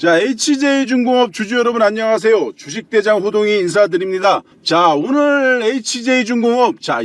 자, HJ중공업 주주 여러분 안녕하세요. 주식대장 호동이 인사드립니다. 자, 오늘 HJ중공업 자,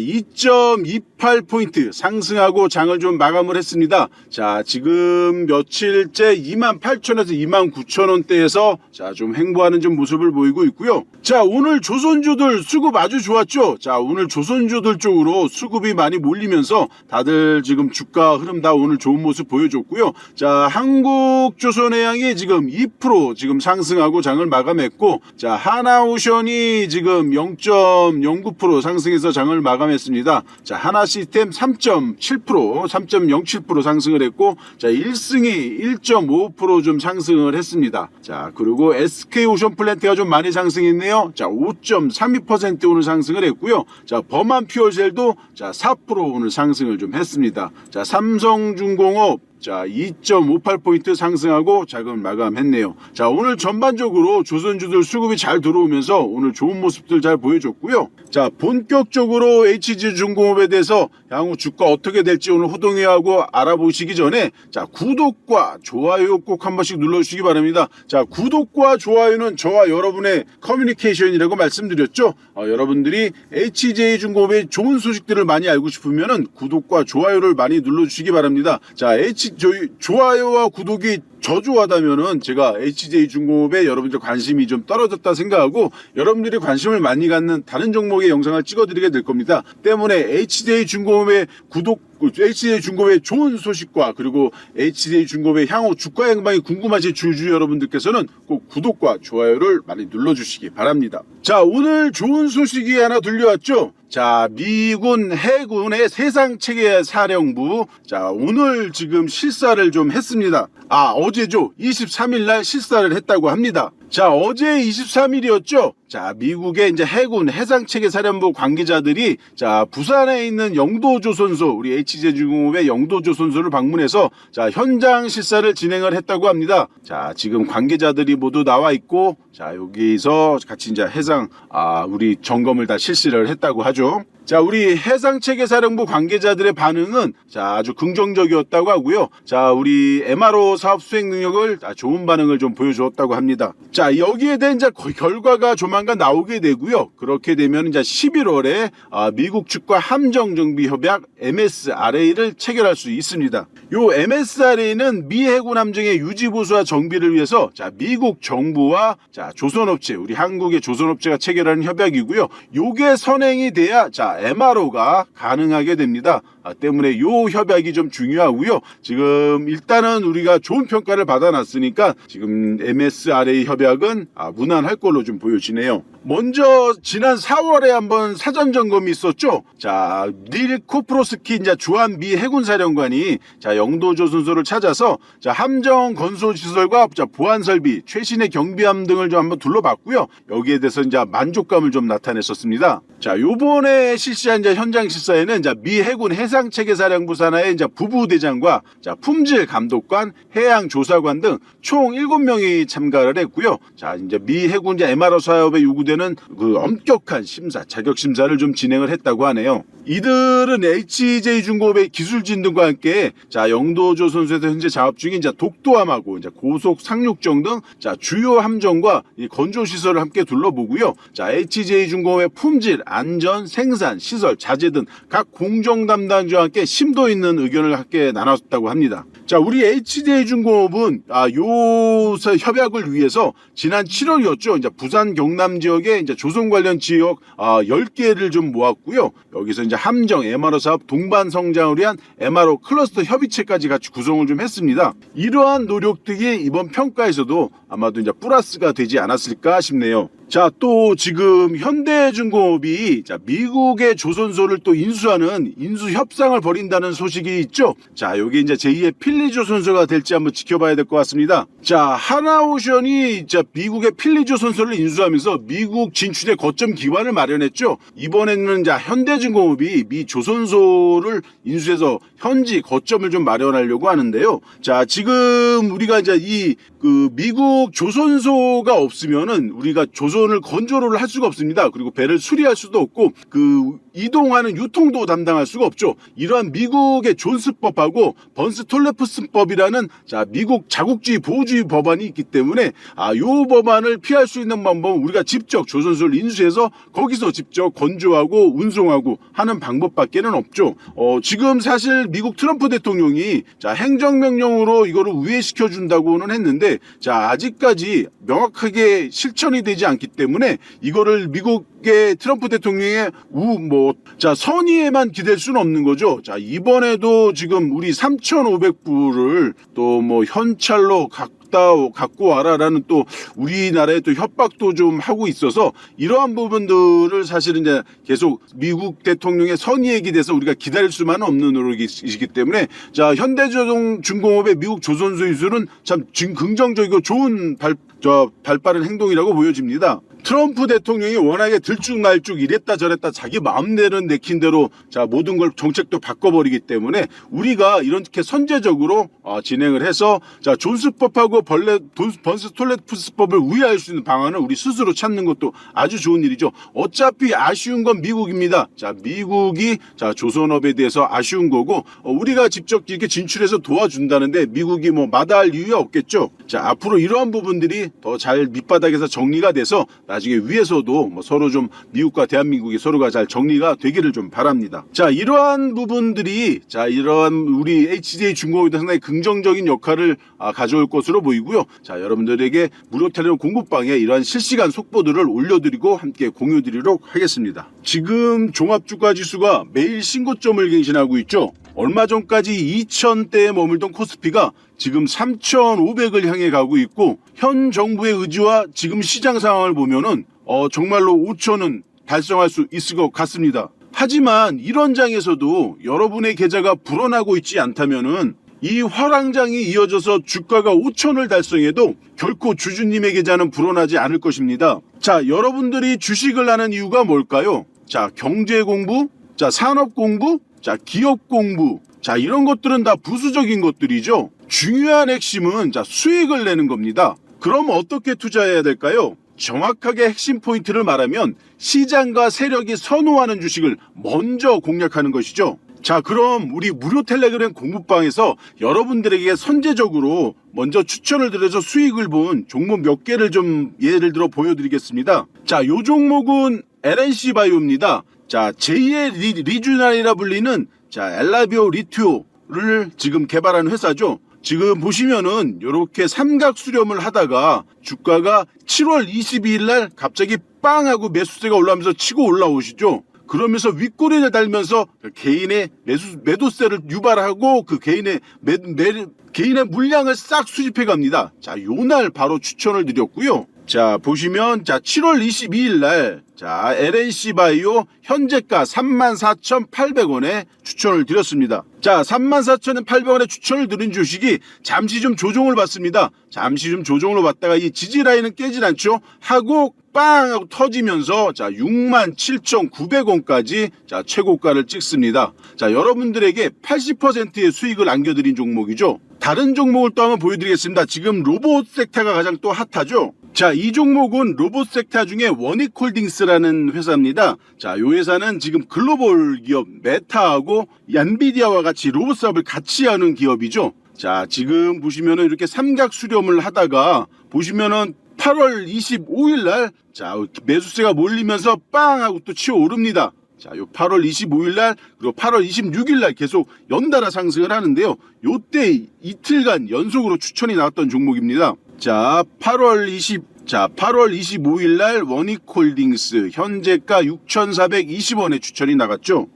2.28포인트 상승하고 장을 좀 마감을 했습니다. 자, 지금 며칠째 28,000에서 29,000원대에서 자, 좀 행보하는 좀 모습을 보이고 있고요. 자, 오늘 조선주들 수급 아주 좋았죠? 자, 오늘 조선주들 쪽으로 수급이 많이 몰리면서 다들 지금 주가 흐름 다 오늘 좋은 모습 보여줬고요. 자, 한국조선해양이 지금 2% 지금 상승하고 장을 마감했고, 자, 하나오션이 지금 0.09% 상승해서 장을 마감했습니다. 자, 하나 시스템 3.7%, 3.07% 상승을 했고, 자, 1승이 1.5%좀 상승을 했습니다. 자, 그리고 SK오션 플랜트가 좀 많이 상승했네요. 자, 5.32% 오늘 상승을 했고요. 자, 범한 퓨어셀도 자, 4% 오늘 상승을 좀 했습니다. 자, 삼성중공업 자, 2.58포인트 상승하고 자금 마감했네요. 자, 오늘 전반적으로 조선주들 수급이 잘 들어오면서 오늘 좋은 모습들 잘 보여줬고요. 자, 본격적으로 HG중공업에 대해서 향후 주가 어떻게 될지 오늘 호동이하고 알아보시기 전에 자, 구독과 좋아요 꼭 한 번씩 눌러주시기 바랍니다. 자, 구독과 좋아요는 저와 여러분의 커뮤니케이션이라고 말씀드렸죠. 어, 여러분들이 HJ중공업의 좋은 소식들을 많이 알고 싶으면은 구독과 좋아요를 많이 눌러주시기 바랍니다. 자, H 저희 좋아요와 구독이 저조하다면은 제가 HJ 중공업에 여러분들 관심이 좀 떨어졌다 생각하고 여러분들이 관심을 많이 갖는 다른 종목의 영상을 찍어드리게 될 겁니다. 때문에 HJ 중공업의 구독 HJ 중공업의 좋은 소식과 그리고 HJ 중공업의 향후 주가 행방이 궁금하신 주주 여러분들께서는 꼭 구독과 좋아요를 많이 눌러주시기 바랍니다. 자 오늘 좋은 소식이 하나 들려왔죠. 자 미군 해군의 세상 체계 사령부 자 오늘 지금 실사를 좀 했습니다. 아 어제죠 23일 날 실사를 했다고 합니다. 자 어제 23일이었죠. 자 미국의 이제 해군 해상체계 사령부 관계자들이 자 부산에 있는 영도조선소 우리 HJ중공업의 영도조선소를 방문해서 자 현장 실사를 진행을 했다고 합니다. 자 지금 관계자들이 모두 나와 있고 자 여기서 같이 이제 해상 아 우리 점검을 다 실시를 했다고 하죠. 자, 우리 해상체계사령부 관계자들의 반응은 자, 아주 긍정적이었다고 하고요. 자, 우리 MRO 사업 수행 능력을 아, 좋은 반응을 좀 보여주었다고 합니다. 자, 여기에 대한 이제 거- 결과가 조만간 나오게 되고요. 그렇게 되면 이제 11월에 아, 미국 측과 함정 정비 협약 MSRA를 체결할 수 있습니다. 요 MSRA는 미 해군 함정의 유지 보수와 정비를 위해서 자, 미국 정부와 자, 조선업체, 우리 한국의 조선업체가 체결하는 협약이고요. 요게 선행이 돼야 자, MRO가 가능하게 됩니다. 아, 때문에 요 협약이 좀 중요하고요. 지금 일단은 우리가 좋은 평가를 받아놨으니까 지금 MSRA 협약은 아, 무난할 걸로 좀 보여지네요. 먼저 지난 4월에 한번 사전 점검이 있었죠. 자, 닐 코프로스키 이제 주한 미 해군 사령관이 자 영도 조 선소를 찾아서 자 함정 건설 시설과 자 보안 설비, 최신의 경비함 등을 좀 한번 둘러봤고요. 여기에 대해서 이제 만족감을 좀 나타냈었습니다. 자, 요번에 실시한 이제 현장 실사에는 이제 미 해군 해상 체계 사령부 산하의 이제 부부 대장과 자 품질 감독관, 해양 조사관 등 총 7명이 참가를 했고요. 자, 이제 미 해군 이제 MRO 사업에 요구되는 그 엄격한 심사, 자격 심사를 좀 진행을 했다고 하네요. 이들은 HJ 중공업의 기술진 등과 함께 자 영도조 선수에서 현재 작업 중인 자 독도함하고 이제 고속 상륙정 등 자 주요 함정과 이 건조 시설을 함께 둘러보고요. 자 HJ 중공업의 품질, 안전, 생산, 시설, 자재 등 각 공정 담당 자와 함께 심도 있는 의견을 함께 나눴다고 합니다. 자 우리 HJ 중공업은 아요 협약을 위해서 지난 7월이었죠. 이제 부산 경남 지역에 이제 조선 관련 지역 아 10개를 좀 모았고요. 여기서 이제 함정 MRO 사업 동반 성장을 위한 MRO 클러스터 협의체까지 같이 구성을 좀 했습니다. 이러한 노력들이 이번 평가에서도 아마도 이제 플러스가 되지 않았을까 싶네요. 자, 또 지금 현대중공업이 자, 미국의 조선소를 또 인수하는 인수 협상을 벌인다는 소식이 있죠. 자, 여기 이제 제2의 필리조선소가 될지 한번 지켜봐야 될 것 같습니다. 자, 하나오션이 자, 미국의 필리조선소를 인수하면서 미국 진출의 거점 기반을 마련했죠. 이번에는 자, 현대중공업이 미 조선소를 인수해서 현지 거점을 좀 마련하려고 하는데요. 자, 지금 우리가 이제 이 그 미국 조선소가 없으면은 우리가 조선 을 건조를 할 수가 없습니다. 그리고 배를 수리할 수도 없고 그 이동하는 유통도 담당할 수가 없죠. 이러한 미국의 존스법하고 번스 톨레프스법이라는 자 미국 자국주의 보호주의 법안이 있기 때문에 아요 법안을 피할 수 있는 방법은 우리가 직접 조선소를 인수해서 거기서 직접 건조하고 운송하고 하는 방법밖에는 없죠. 어, 지금 사실 미국 트럼프 대통령이 자 행정명령으로 이거를 우회시켜 준다고는 했는데 자 아직까지 명확하게 실천이 되지 않기 때문에 이거를 미국 의 트럼프 대통령의 우 뭐 자 선의에만 기댈 수는 없는 거죠. 자 이번에도 지금 우리 3,500불을 또 뭐 현찰로 갖다 갖고 와라라는 또 우리나라에 또 협박도 좀 하고 있어서 이러한 부분들을 사실은 이제 계속 미국 대통령의 선의에 기대서 우리가 기다릴 수만은 없는 노력이시기 때문에 자 현대자동 중공업의 미국 조선소 인수는 참 긍정적이고 좋은 발, 저 발빠른 행동이라고 보여집니다. 트럼프 대통령이 워낙에 들쭉날쭉 이랬다 저랬다 자기 마음대로 내킨 대로 자 모든 걸 정책도 바꿔버리기 때문에 우리가 이렇게 선제적으로 어, 진행을 해서 자 존스법하고 벌레 돈, 번스 톨레프스법을 우회할 수 있는 방안을 우리 스스로 찾는 것도 아주 좋은 일이죠. 어차피 아쉬운 건 미국입니다. 자 미국이 자 조선업에 대해서 아쉬운 거고 어, 우리가 직접 이렇게 진출해서 도와준다는데 미국이 뭐 마다할 이유가 없겠죠. 자 앞으로 이러한 부분들이 더 잘 밑바닥에서 정리가 돼서 나중에 위에서도 뭐 서로 좀 미국과 대한민국이 서로가 잘 정리가 되기를 좀 바랍니다. 자 이러한 부분들이 자 이러한 우리 HJ 중공업에도 상당히 긍정적인 역할을 아, 가져올 것으로 보이고요. 자 여러분들에게 무료 텔레폰 공급방에 이러한 실시간 속보들을 올려드리고 함께 공유드리도록 하겠습니다. 지금 종합주가 지수가 매일 신고점을 갱신하고 있죠. 얼마 전까지 2,000대에 머물던 코스피가 지금 3,500을 향해 가고 있고 현 정부의 의지와 지금 시장 상황을 보면은 어, 정말로 5,000은 달성할 수 있을 것 같습니다. 하지만 이런 장에서도 여러분의 계좌가 불어나고 있지 않다면은 이 화랑장이 이어져서 주가가 5천을 달성해도 결코 주주님의 계좌는 불어나지 않을 것입니다. 자, 여러분들이 주식을 하는 이유가 뭘까요? 자, 경제 공부, 자, 산업 공부, 자, 기업 공부. 자, 이런 것들은 다 부수적인 것들이죠. 중요한 핵심은 자, 수익을 내는 겁니다. 그럼 어떻게 투자해야 될까요? 정확하게 핵심 포인트를 말하면 시장과 세력이 선호하는 주식을 먼저 공략하는 것이죠. 자, 그럼 우리 무료 텔레그램 공부방에서 여러분들에게 선제적으로 먼저 추천을 드려서 수익을 본 종목 몇 개를 좀 예를 들어 보여드리겠습니다. 자, 요 종목은 LNC 바이오입니다. 자, 제2의 리, 리주날이라 불리는 자, 엘라비오 리튜를 지금 개발한 회사죠. 지금 보시면은 이렇게 삼각 수렴을 하다가 주가가 7월 22일 날 갑자기 빵 하고 매수세가 올라오면서 치고 올라오시죠. 그러면서 윗꼬리를 달면서 개인의 매수, 매도세를 유발하고 그 개인의 매, 매, 개인의 물량을 싹 수집해 갑니다. 자, 요 날 바로 추천을 드렸고요. 자, 보시면 자, 7월 22일 날 자, LNC 바이오 현재가 34,800원에 추천을 드렸습니다. 자, 34,800원에 추천을 드린 주식이 잠시 좀 조정을 받습니다. 잠시 좀 조정을 받다가 이 지지 라인은 깨질 않죠. 하고 빵 하고 터지면서 자 67,900원까지 자 최고가를 찍습니다. 자 여러분들에게 80%의 수익을 안겨드린 종목이죠. 다른 종목을 또 한번 보여드리겠습니다. 지금 로봇 섹터가 가장 또 핫하죠. 자, 이 종목은 로봇 섹터 중에 원익홀딩스라는 회사입니다. 자, 이 회사는 지금 글로벌 기업 메타하고 엔비디아와 같이 로봇 사업을 같이 하는 기업이죠. 자, 지금 보시면은 이렇게 삼각 수렴을 하다가 보시면은 8월 25일 날, 자, 매수세가 몰리면서 빵 하고 또 치어 오릅니다. 자, 요 8월 25일 날, 그리고 8월 26일 날 계속 연달아 상승을 하는데요. 요때 이틀간 연속으로 추천이 나왔던 종목입니다. 자, 8월 20, 자, 8월 25일 날 원익홀딩스 현재가 6,420원에 추천이 나갔죠.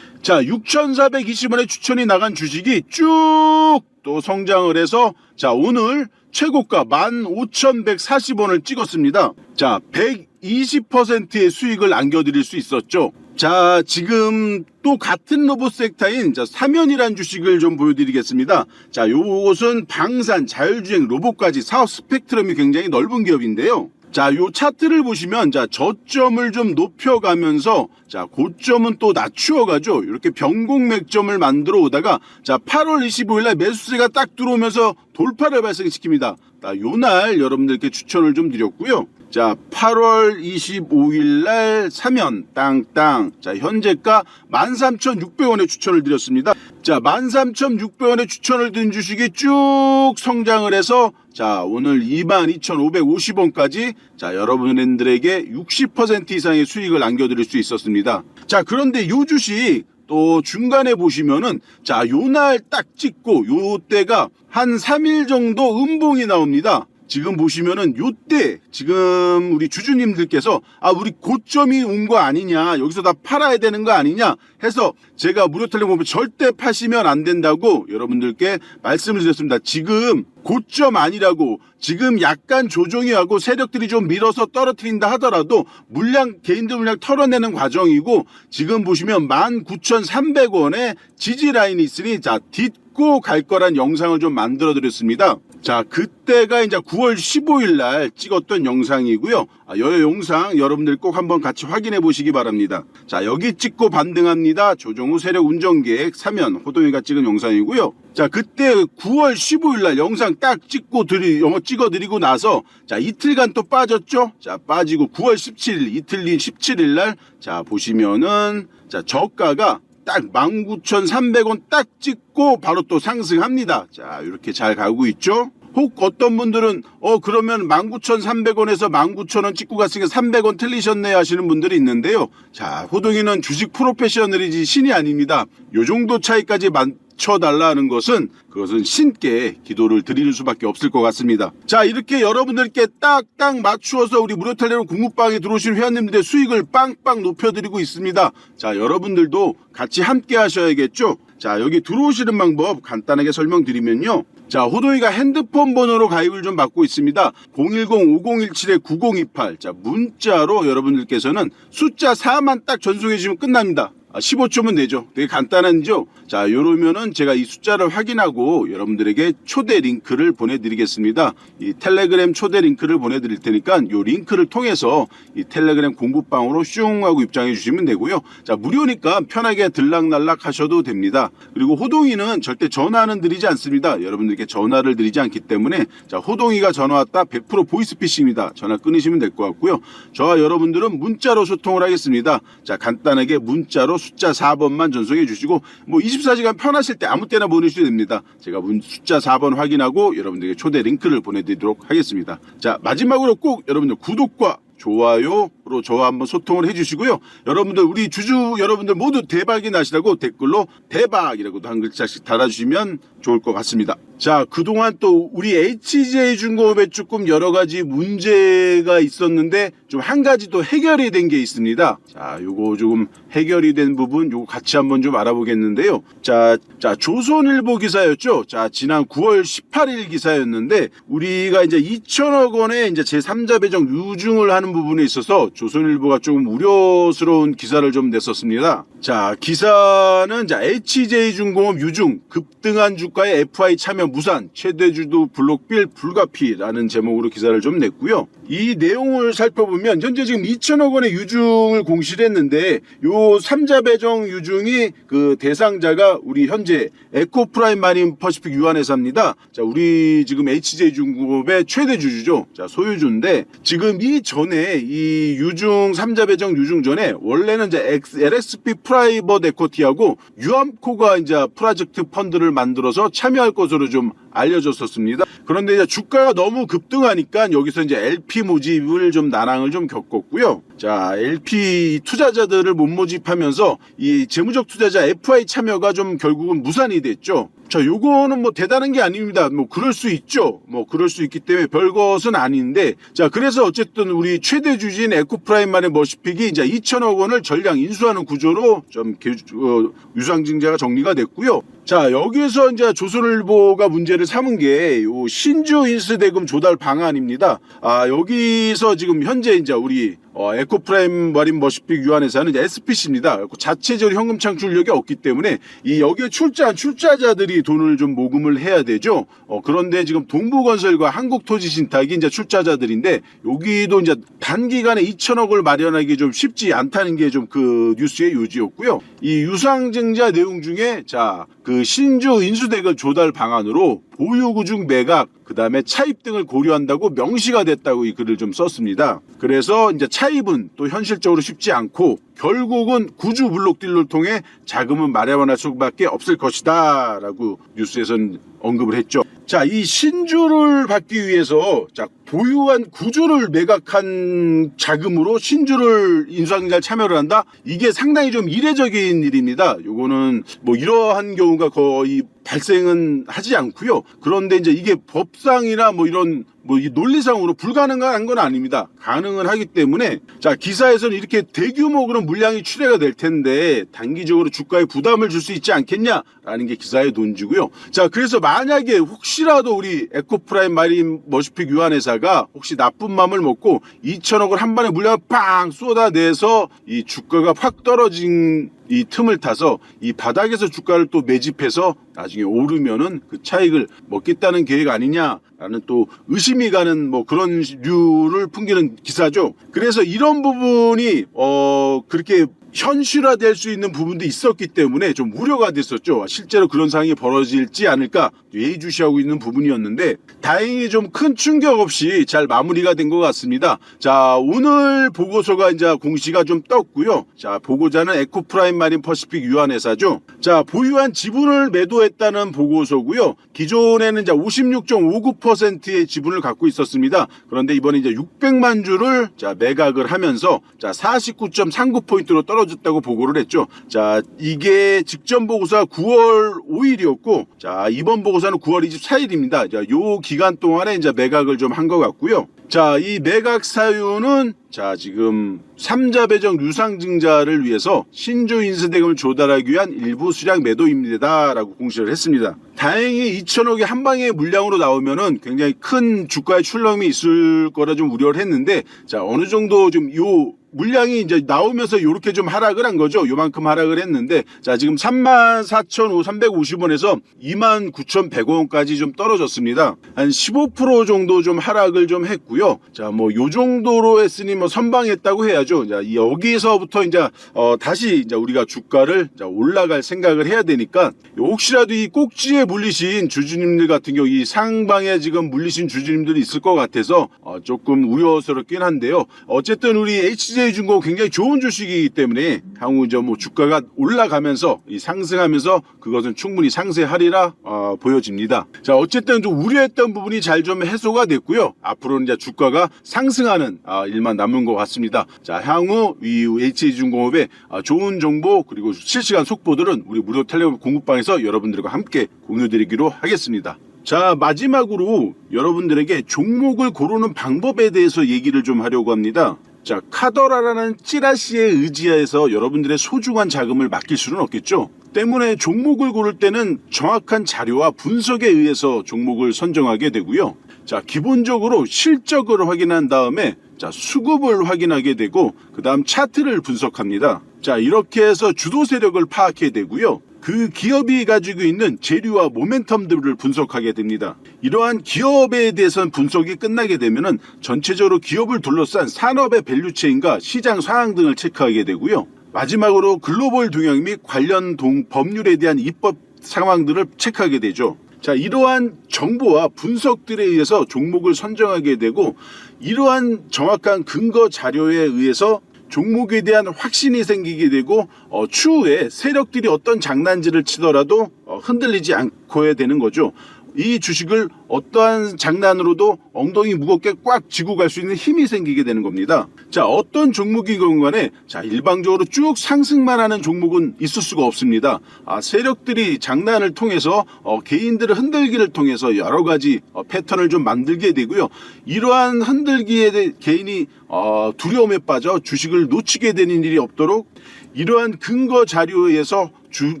자, 6,420원에 추천이 나간 주식이 쭉 또 성장을 해서 자, 오늘 최고가 15,140원을 찍었습니다. 자, 120%의 수익을 안겨드릴 수 있었죠. 자, 지금 또 같은 로봇 섹터인 자, 사면이란 주식을 좀 보여드리겠습니다. 자, 요것은 방산, 자율주행, 로봇까지 사업 스펙트럼이 굉장히 넓은 기업인데요. 자, 요 차트를 보시면, 자, 저점을 좀 높여가면서, 자, 고점은 또 낮추어 가죠. 이렇게 변곡 맥점을 만들어 오다가, 자, 8월 25일 날 매수세가 딱 들어오면서 돌파를 발생시킵니다. 자, 요날 여러분들께 추천을 좀 드렸고요. 자, 8월 25일 날 사면 땅땅. 자, 현재가 13,600원에 추천을 드렸습니다. 자, 13,600원에 추천을 드린 주식이 쭉 성장을 해서 자, 오늘 22,550원까지 자, 여러분들에게 60% 이상의 수익을 남겨드릴 수 있었습니다. 자, 그런데 요 주식 또 중간에 보시면은 자, 요 날 딱 찍고 요 때가 한 3일 정도 음봉이 나옵니다. 지금 보시면은 요때 지금 우리 주주님들께서 아 우리 고점이 온 거 아니냐 여기서 다 팔아야 되는 거 아니냐 해서 제가 무료 텔레 보면 절대 파시면 안 된다고 여러분들께 말씀을 드렸습니다. 지금 고점 아니라고 지금 약간 조정이 하고 세력들이 좀 밀어서 떨어뜨린다 하더라도 물량 개인들 물량 털어내는 과정이고 지금 보시면 19,300원에 지지 라인이 있으니 자 딛고 갈 거란 영상을 좀 만들어 드렸습니다. 자, 그때가 이제 9월 15일 날 찍었던 영상이고요. 아, 여 영상 여러분들 꼭 한번 같이 확인해 보시기 바랍니다. 자, 여기 찍고 반등합니다. 조정후 세력 운전계획 사면 호동이가 찍은 영상이고요. 자, 그때 9월 15일 날 영상 딱 찍고 드리, 영어 찍어 드리고 나서 자, 이틀간 또 빠졌죠? 자, 빠지고 9월 17일, 이틀 뒤 17일 날 자, 보시면은 자, 저가가 딱 19,300원 딱 찍고 바로 또 상승합니다. 자, 이렇게 잘 가고 있죠? 혹 어떤 분들은 어 그러면 19,300원에서 19,000원 찍고 갔으니까 300원 틀리셨네 하시는 분들이 있는데요. 자, 호동이는 주식 프로페셔널이지 신이 아닙니다. 요 정도 차이까지 맞 춰달라는 것은 그것은 신께 기도를 드리는 수밖에 없을 것 같습니다. 자, 이렇게 여러분들께 딱딱 맞추어서 우리 무료 텔레로 공급방에 들어오신 회원님들의 수익을 빵빵 높여드리고 있습니다. 자, 여러분들도 같이 함께 하셔야겠죠? 자, 여기 들어오시는 방법 간단하게 설명드리면요. 자, 호동이가 핸드폰 번호로 가입을 좀 받고 있습니다. 010-5017-9028. 자, 문자로 여러분들께서는 숫자 4만 딱 전송해 주시면 끝납니다. 아, 15초면 되죠. 되게 간단한죠? 자, 요러면은 제가 이 숫자를 확인하고 여러분들에게 초대 링크를 보내드리겠습니다. 이 텔레그램 초대 링크를 보내드릴 테니까 요 링크를 통해서 이 텔레그램 공부방으로 슝 하고 입장해 주시면 되고요. 자, 무료니까 편하게 들락날락 하셔도 됩니다. 그리고 호동이는 절대 전화는 드리지 않습니다. 여러분들께 전화를 드리지 않기 때문에 자, 호동이가 전화 왔다 100% 보이스피싱입니다. 전화 끊으시면 될 것 같고요. 저와 여러분들은 문자로 소통을 하겠습니다. 자, 간단하게 문자로 숫자 4번만 전송해 주시고 뭐 24시간 편하실 때 아무 때나 보내주셔도 됩니다. 제가 문 숫자 4번 확인하고 여러분들에게 초대 링크를 보내드리도록 하겠습니다. 자 마지막으로 꼭 여러분들 구독과 좋아요로 저와 한번 소통을 해주시고요. 여러분들 우리 주주 여러분들 모두 대박이 나시라고 댓글로 대박이라고도 한 글자씩 달아주시면 좋을 것 같습니다. 자 그동안 또 우리 HJ 중공업에 조금 여러 가지 문제가 있었는데 좀 한 가지 또 해결이 된 게 있습니다. 자 요거 조금 해결이 된 부분 요거 같이 한번 좀 알아보겠는데요. 자, 자 조선일보 기사였죠. 자 지난 9월 18일 기사였는데 우리가 이제 2천억 원의 이제 제3자 배정 유증을 하는 부분에 있어서 조선일보가 조금 우려스러운 기사를 좀 냈었습니다. 자 기사는 자 HJ중공업 유증 급등한 주가의 FI 참여 무산 최대 주도 블록빌 불가피라는 제목으로 기사를 좀 냈고요. 이 내용을 살펴보면 현재 지금 2천억 원의 유증을 공시를 했는데 요 3자 배정 유증이 그 대상자가 우리 현재 에코프라임 마린 퍼시픽 유한회사입니다. 자, 우리 지금 HJ중공업의 최대 주주죠. 자, 소유주인데 지금 이 전에 이 유증 3자 배정 유증 전에 원래는 이제 LSP 프라이버트 에코티하고 유암코가 이제 프로젝트 펀드를 만들어서 참여할 것으로 좀 알려졌었습니다. 그런데 이제 주가가 너무 급등하니까 여기서 이제 LP 모집을 좀 난항을 좀 겪었고요. 자, LP 투자자들을 못 모집하면서 이 재무적 투자자 FI 참여가 좀 결국은 무산이 됐죠. 자, 요거는 뭐 대단한 게 아닙니다. 뭐 그럴 수 있죠. 뭐 그럴 수 있기 때문에 별것은 아닌데 자, 그래서 어쨌든 우리 최대 주주인 에코프라임만의 머시픽이 이제 2천억 원을 전량 인수하는 구조로 좀 개- 어, 유상증자가 정리가 됐고요. 자, 여기서 이제 조선일보가 문제를 삼은 게 요 신주 인수 대금 조달 방안입니다. 아, 여기서 지금 현재 이제 우리 어, 에코프라임 마린 머시픽 유한회사는 SPC입니다. 자체적으로 현금 창출력이 없기 때문에 이 여기에 출자한 출자자들이 돈을 좀 모금을 해야 되죠. 어, 그런데 지금 동부건설과 한국토지신탁이 이제 출자자들인데 여기도 이제 단기간에 2천억을 마련하기 좀 쉽지 않다는 게 좀 그 뉴스의 요지였고요. 이 유상증자 내용 중에 자 그 신주 인수대금 조달 방안으로 보유구중 매각 그 다음에 차입 등을 고려한다고 명시가 됐다고 이 글을 좀 썼습니다. 그래서 이제 차입은 또 현실적으로 쉽지 않고 결국은 구주 블록딜을 통해 자금은 마련할 수밖에 없을 것이다 라고 뉴스에서는 언급을 했죠. 자, 이 신주를 받기 위해서 자 보유한 구주를 매각한 자금으로 신주를 인수하기에 참여를 한다. 이게 상당히 좀 이례적인 일입니다. 요거는 뭐 이러한 경우가 거의 발생은 하지 않고요. 그런데 이제 이게 법상이나 뭐 이런 뭐이 논리상으로 불가능한 건 아닙니다. 가능은 하기 때문에 자 기사에서는 이렇게 대규모 그런 물량이 출해가 될 텐데 단기적으로 주가에 부담을 줄 수 있지 않겠냐라는 게 기사의 논지고요. 자 그래서 만약에 혹시라도 우리 에코프라임 마린 머시픽 유한회사가 혹시 나쁜 마음을 먹고 2천억을 한 번에 물량을 빵 쏟아내서 이 주가가 확 떨어진 이 틈을 타서 이 바닥에서 주가를 또 매집해서 나중에 오르면은 그 차익을 먹겠다는 계획 아니냐라는 또 의심이 가는 뭐 그런 류를 풍기는 기사죠. 그래서 이런 부분이 어 그렇게 현실화 될 수 있는 부분도 있었기 때문에 좀 우려가 됐었죠. 실제로 그런 상황이 벌어질지 않을까 예의주시하고 있는 부분이었는데 다행히 좀 큰 충격 없이 잘 마무리가 된 것 같습니다. 자 오늘 보고서가 이제 공시가 좀 떴고요. 자 보고자는 에코프라임 마린 퍼시픽 유한회사죠. 자 보유한 지분을 매도했다는 보고서고요. 기존에는 이제 56.59%의 지분을 갖고 있었습니다. 그런데 이번에 이제 600만 주를 자 매각을 하면서 자 49.39포인트로 떨어졌다고 보고를 했죠. 자 이게 직전 보고서가 9월 5일이었고 자 이번 보고서는 9월 24일입니다. 자 요 기간 동안에 이제 매각을 좀 한 것 같고요. 자, 이 매각 사유는 자, 지금 삼자 배정 유상증자를 위해서 신주 인수대금을 조달하기 위한 일부 수량 매도입니다라고 공시를 했습니다. 다행히 2천억이 한 방에 물량으로 나오면은 굉장히 큰 주가의 출렁이 있을 거라 좀 우려를 했는데 자, 어느 정도 좀요 물량이 이제 나오면서 이렇게 좀 하락을 한 거죠. 요만큼 하락을 했는데 자 지금 34,350원에서 29,100원까지 좀 떨어졌습니다. 한 15% 정도 좀 하락을 좀 했고요. 자 뭐 요 정도로 했으니 뭐 선방했다고 해야죠. 자 여기서부터 이제 어 다시 이제 우리가 주가를 자 올라갈 생각을 해야 되니까 혹시라도 이 꼭지에 물리신 주주님들 같은 경우 이 상방에 지금 물리신 주주님들이 있을 것 같아서 어 조금 우려스럽긴 한데요. 어쨌든 우리 HJ 중공 굉장히 좋은 주식이기 때문에 향후 이제 뭐 주가가 올라가면서 이 상승하면서 그것은 충분히 상세하리라 어, 보여집니다. 자 어쨌든 좀 우려했던 부분이 잘 좀 해소가 됐고요. 앞으로는 이제 주가가 상승하는 아, 일만 남은 것 같습니다. 자 향후 이 HJ 중공업의 아, 좋은 정보 그리고 실시간 속보들은 우리 무료 텔레그램 공급방에서 여러분들과 함께 공유드리기로 하겠습니다. 자, 마지막으로 여러분들에게 종목을 고르는 방법에 대해서 얘기를 좀 하려고 합니다. 자, 카더라라는 찌라시에 의지하여서 여러분들의 소중한 자금을 맡길 수는 없겠죠. 때문에 종목을 고를 때는 정확한 자료와 분석에 의해서 종목을 선정하게 되고요. 자, 기본적으로 실적을 확인한 다음에 자, 수급을 확인하게 되고 그다음 차트를 분석합니다. 자, 이렇게 해서 주도 세력을 파악해야 되고요. 그 기업이 가지고 있는 재료와 모멘텀들을 분석하게 됩니다. 이러한 기업에 대해서는 분석이 끝나게 되면은 전체적으로 기업을 둘러싼 산업의 밸류체인과 시장 상황 등을 체크하게 되고요. 마지막으로 글로벌 동향 및 관련 동 법률에 대한 입법 상황들을 체크하게 되죠. 자, 이러한 정보와 분석들에 의해서 종목을 선정하게 되고 이러한 정확한 근거 자료에 의해서 종목에 대한 확신이 생기게 되고 어, 추후에 세력들이 어떤 장난질을 치더라도 어, 흔들리지 않고 해야 되는 거죠. 이 주식을 어떠한 장난으로도 엉덩이 무겁게 꽉 쥐고 갈 수 있는 힘이 생기게 되는 겁니다. 자, 어떤 종목이건 간에 자, 일방적으로 쭉 상승만 하는 종목은 있을 수가 없습니다. 아, 세력들이 장난을 통해서 어, 개인들을 흔들기를 통해서 여러 가지 어, 패턴을 좀 만들게 되고요. 이러한 흔들기에 대해 개인이 어, 두려움에 빠져 주식을 놓치게 되는 일이 없도록 이러한 근거 자료에서 주-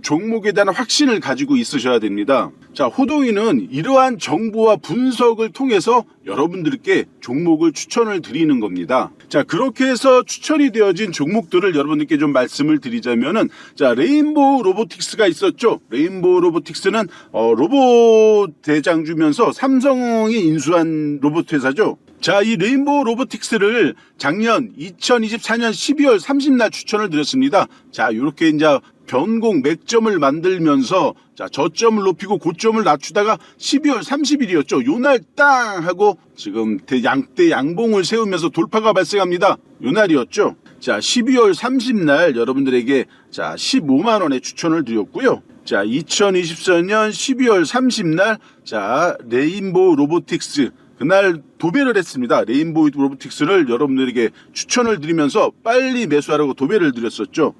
종목에 대한 확신을 가지고 있으셔야 됩니다. 자, 호동이는 이러한 정보와 분석을 통해서 여러분들께 종목을 추천을 드리는 겁니다. 자, 그렇게 해서 추천이 되어진 종목들을 여러분들께 좀 말씀을 드리자면은 자, 레인보우 로보틱스가 있었죠. 레인보우 로보틱스는 어, 로봇 대장주면서 삼성이 인수한 로봇 회사죠. 자, 이 레인보우 로보틱스를 작년 2024년 12월 30날 추천을 드렸습니다. 자, 이렇게 이제 변공 맥점을 만들면서 자, 저점을 높이고 고점을 낮추다가 12월 30일이었죠. 요날 땅 하고 지금 대- 양대 양봉을 세우면서 돌파가 발생합니다. 요날이었죠. 자, 12월 30날 여러분들에게 자, 15만 원에 추천을 드렸고요. 자, 2024년 12월 30날 자, 레인보우 로보틱스 그날 도배를 했습니다. 레인보우 로보틱스를 여러분들에게 추천을 드리면서 빨리 매수하라고 도배를 드렸었죠.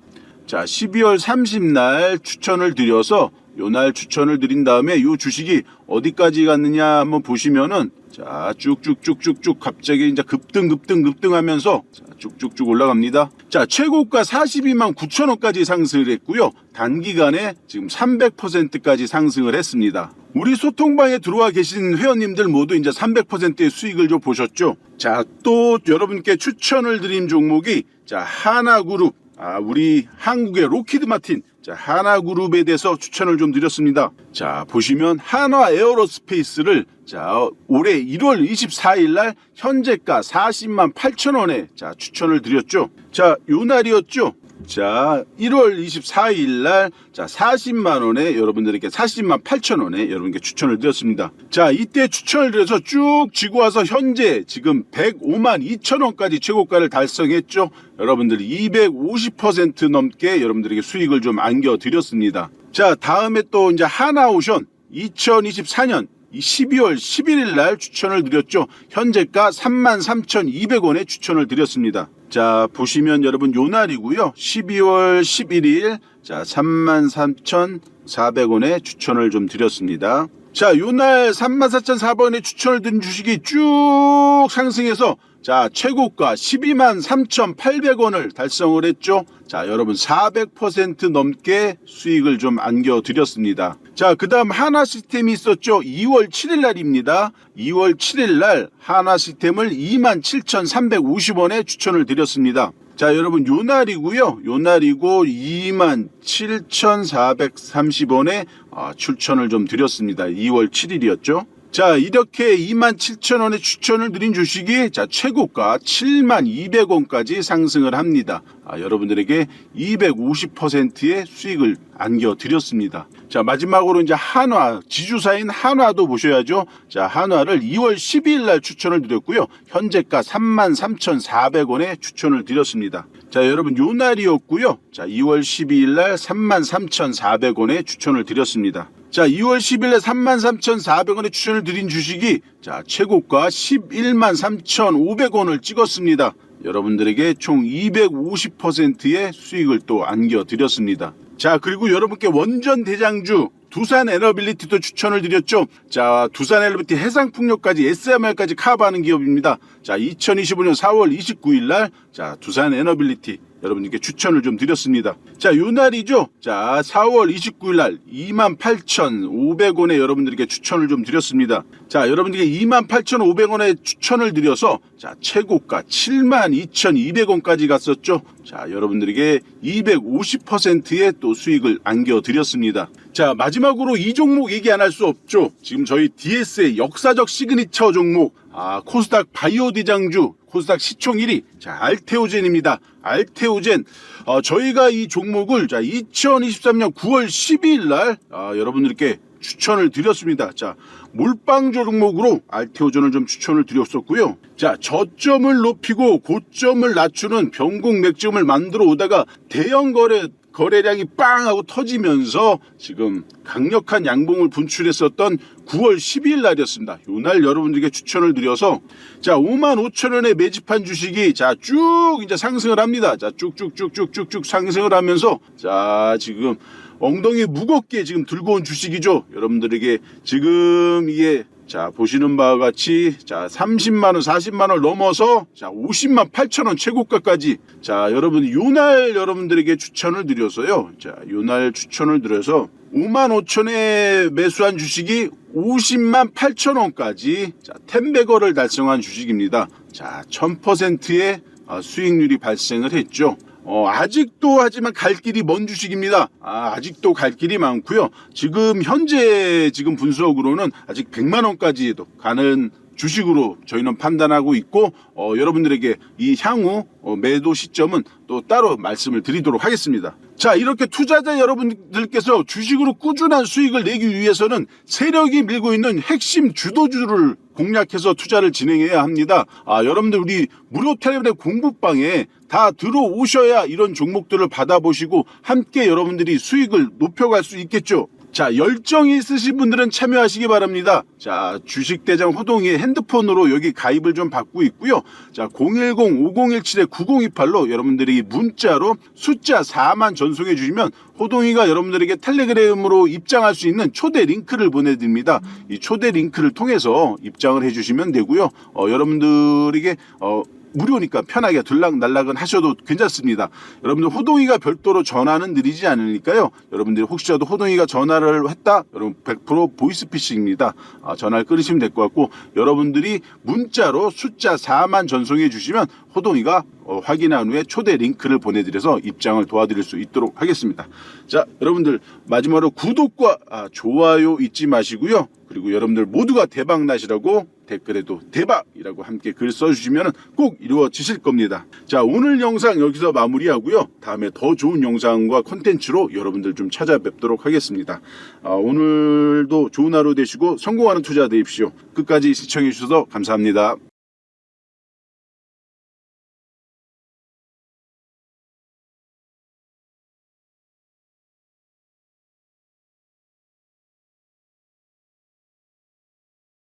자, 12월 30날 추천을 드려서 요날 추천을 드린 다음에 요 주식이 어디까지 갔느냐 한번 보시면은 자, 쭉쭉쭉쭉쭉 갑자기 이제 급등 급등 급등하면서 자, 쭉쭉쭉 올라갑니다. 자, 최고가 42만 9천 원까지 상승을 했고요. 단기간에 지금 300%까지 상승을 했습니다. 우리 소통방에 들어와 계신 회원님들 모두 이제 300%의 수익을 좀 보셨죠? 자, 또 여러분께 추천을 드린 종목이 자, 하나그룹 아, 우리 한국의 로키드 마틴, 자, 하나그룹에 대해서 추천을 좀 드렸습니다. 자, 보시면 한화 에어로스페이스를 자, 올해 1월 24일 날 현재가 40만 8천 원에 자, 추천을 드렸죠. 자, 요 날이었죠. 자, 1월 24일 날, 자, 40만 원에 여러분들에게 40만 8천 원에 여러분께 추천을 드렸습니다. 자, 이때 추천을 드려서 쭉 지고 와서 현재 지금 105만 2천 원까지 최고가를 달성했죠. 여러분들이 250% 넘게 여러분들에게 수익을 좀 안겨드렸습니다. 자, 다음에 또 이제 하나오션 2024년 이 12월 11일 날 추천을 드렸죠. 현재가 33,200원에 추천을 드렸습니다. 자, 보시면 여러분 요 날이고요. 12월 11일 자, 33,400원에 추천을 좀 드렸습니다. 자, 요날 34,400원에 추천을 드린 주식이 쭉 상승해서 자, 최고가 12만 3,800원을 달성을 했죠. 자, 여러분 400% 넘게 수익을 좀 안겨 드렸습니다. 자, 그 다음 하나 시스템이 있었죠. 2월 7일 날입니다. 2월 7일 날 하나 시스템을 2만 7,350원에 추천을 드렸습니다. 자, 여러분 요 날이고요. 요 날이고 2만 7,430원에 아, 추천을 좀 드렸습니다. 2월 7일이었죠. 자, 이렇게 27,000원에 추천을 드린 주식이 자, 최고가 72,200원까지 상승을 합니다. 아, 여러분들에게 250%의 수익을 안겨 드렸습니다. 자, 마지막으로 이제 한화, 지주사인 한화도 보셔야죠. 자, 한화를 2월 12일 날 추천을 드렸고요. 현재가 33,400원에 추천을 드렸습니다. 자, 여러분 요 날이었고요. 자, 2월 12일 날 33,400원에 추천을 드렸습니다. 자, 2월 10일에 33,400원에 추천을 드린 주식이 자, 최고가 11만 3,500원을 찍었습니다. 여러분들에게 총 250%의 수익을 또 안겨 드렸습니다. 자, 그리고 여러분께 원전 대장주 두산 에너빌리티도 추천을 드렸죠. 자, 두산 에너빌리티 해상풍력까지 SMR까지 커버하는 기업입니다. 자, 2025년 4월 29일 날 자, 두산 에너빌리티 여러분께 추천을 좀 드렸습니다. 자, 요 날이죠. 자, 4월 29일 날 28,500원에 여러분들에게 추천을 좀 드렸습니다. 자, 여러분들에게 28,500원에 추천을 드려서 자, 최고가 72,200원까지 갔었죠. 자, 여러분들에게 250%의 또 수익을 안겨 드렸습니다. 자, 마지막으로 이 종목 얘기 안 할 수 없죠. 지금 저희 DS의 역사적 시그니처 종목 아, 코스닥 바이오 대장주 코스닥 시총 1위 자 알테오젠입니다. 알테오젠 어, 저희가 이 종목을 자 2023년 9월 12일 날 아, 여러분들께 추천을 드렸습니다. 자 몰빵조 종목으로 알테오젠을 좀 추천을 드렸었고요. 자 저점을 높이고 고점을 낮추는 변곡 맥점을 만들어 오다가 대형 거래 거래량이 빵 하고 터지면서 지금 강력한 양봉을 분출했었던 9월 12일 날이었습니다. 요날 여러분들에게 추천을 드려서 자 5만 5천 원에 매집한 주식이 자 쭉 이제 상승을 합니다. 자 쭉쭉쭉쭉쭉쭉 상승을 하면서 자 지금 엉덩이 무겁게 지금 들고 온 주식이죠. 여러분들에게 지금 이게 자 보시는 바와 같이 자 30만 원 40만 원 넘어서 자 50만 8천 원 최고가까지. 자 여러분 요날 여러분들에게 추천을 드려서요. 자 요날 추천을 드려서 5만 5천에 매수한 주식이 50만 8천 원까지 자 텐베거를 달성한 주식입니다. 자 1000%의 아, 수익률이 발생을 했죠 어, 아직도 하지만 갈 길이 먼 주식입니다. 아, 아직도 갈 길이 많고요. 지금 현재 지금 분석으로는 아직 100만 원까지도 가는 주식으로 저희는 판단하고 있고 어, 여러분들에게 이 향후 어, 매도 시점은 또 따로 말씀을 드리도록 하겠습니다. 자 이렇게 투자자 여러분들께서 주식으로 꾸준한 수익을 내기 위해서는 세력이 밀고 있는 핵심 주도주를 공략해서 투자를 진행해야 합니다. 아 여러분들 우리 무료 텔레그램 공부방에 다 들어오셔야 이런 종목들을 받아보시고 함께 여러분들이 수익을 높여갈 수 있겠죠. 자, 열정이 있으신 분들은 참여하시기 바랍니다. 자, 주식대장 호동이의 핸드폰으로 여기 가입을 좀 받고 있고요. 자, 010-5017-9028로 여러분들이 문자로 숫자 4만 전송해 주시면 호동이가 여러분들에게 텔레그램으로 입장할 수 있는 초대 링크를 보내드립니다. 이 초대 링크를 통해서 입장을 해 주시면 되고요. 어, 여러분들에게 어, 무료니까 편하게 들락날락은 하셔도 괜찮습니다. 여러분들 호동이가 별도로 전화는 드리지 않으니까요. 여러분들이 혹시라도 호동이가 전화를 했다? 여러분 100% 보이스피싱입니다. 아, 전화를 끊으시면 될 것 같고 여러분들이 문자로 숫자 4만 전송해 주시면 호동이가 어, 확인한 후에 초대 링크를 보내드려서 입장을 도와드릴 수 있도록 하겠습니다. 자, 여러분들 마지막으로 구독과 아, 좋아요 잊지 마시고요. 그리고 여러분들 모두가 대박 나시라고 댓글에도 대박이라고 함께 글 써주시면 꼭 이루어지실 겁니다. 자, 오늘 영상 여기서 마무리하고요. 다음에 더 좋은 영상과 콘텐츠로 여러분들 좀 찾아뵙도록 하겠습니다. 아, 오늘도 좋은 하루 되시고 성공하는 투자 되십시오. 끝까지 시청해 주셔서 감사합니다.